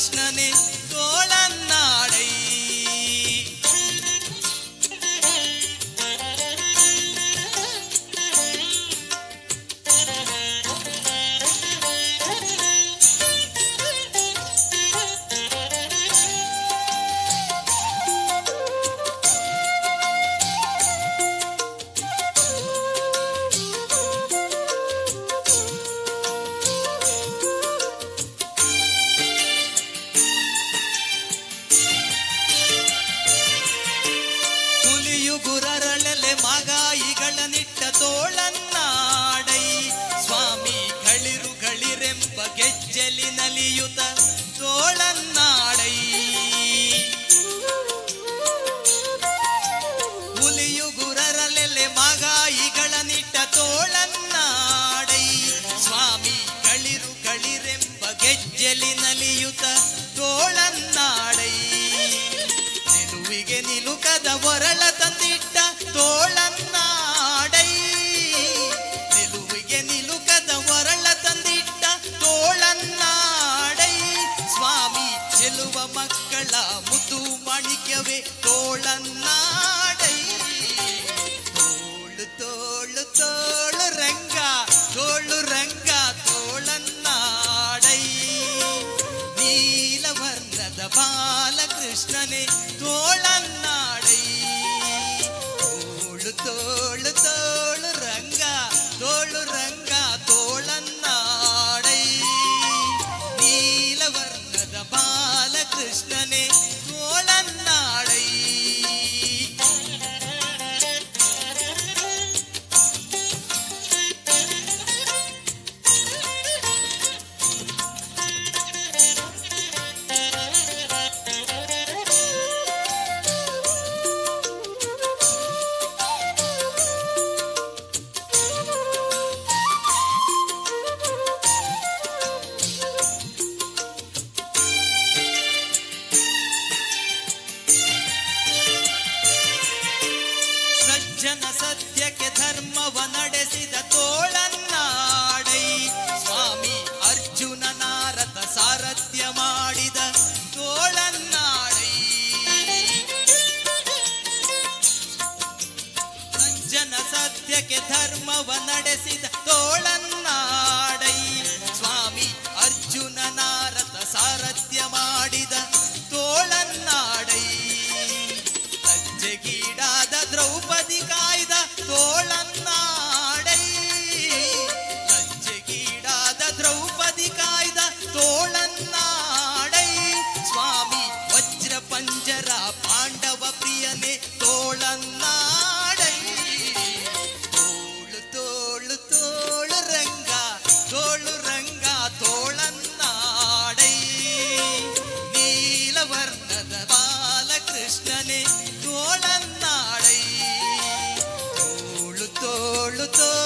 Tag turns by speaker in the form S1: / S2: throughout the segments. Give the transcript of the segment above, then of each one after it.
S1: ಕೃಷ್ಣನೇ ಗೆಜ್ಜಲಿ ನಲಿಯುತ ತೋಳನ್ನ உடையவே தோழன் நாடை. தோழு தோழு தோழு ரங்கா தோழு ரங்கா தோழன் நாடை. நீலவர்ணத பாலகிருஷ்ணனே ಸಜ್ಜನ ಸತ್ಯಕ್ಕೆ ಧರ್ಮವ ನಡೆಸಿದ ತೋಳನ್ನಾಡೈ. ಸ್ವಾಮಿ ಅರ್ಜುನ ನಾರದ ಸಾರಥ್ಯ ಮಾಡಿದ ತೋಳನ್ನಾಡೈ. ಜನ ಸತ್ಯಕ್ಕೆ ಧರ್ಮವ ನಡೆಸಿದ தோழன் நாடை சுவாமி வஜ்ர பஞ்சரா பாண்டவ பிரியனே தோழன் நாடை தோழு தோழு தோழு ரங்கா தோழு ரங்கா தோழன் நாடை நீலவர்ணத பாலகிருஷ்ணனே தோழன் தோழு தோழு தோழு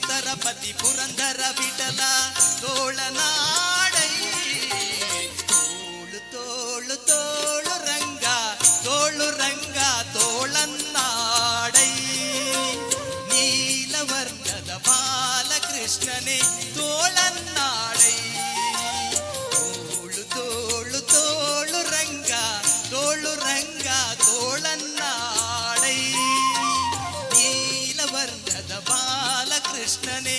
S1: చిత్తరపతి పురంధర విటల తోళనాడై తోళు తోళు తోళు రంగా తోళు రంగ తోళన్నాడై నీలవర్ణద బాలకృష్ణనే తోళన్నాడై తోళు తోళు తోళు రంగ తోళు రంగ తోళన్న ಕೃಷ್ಣನೇ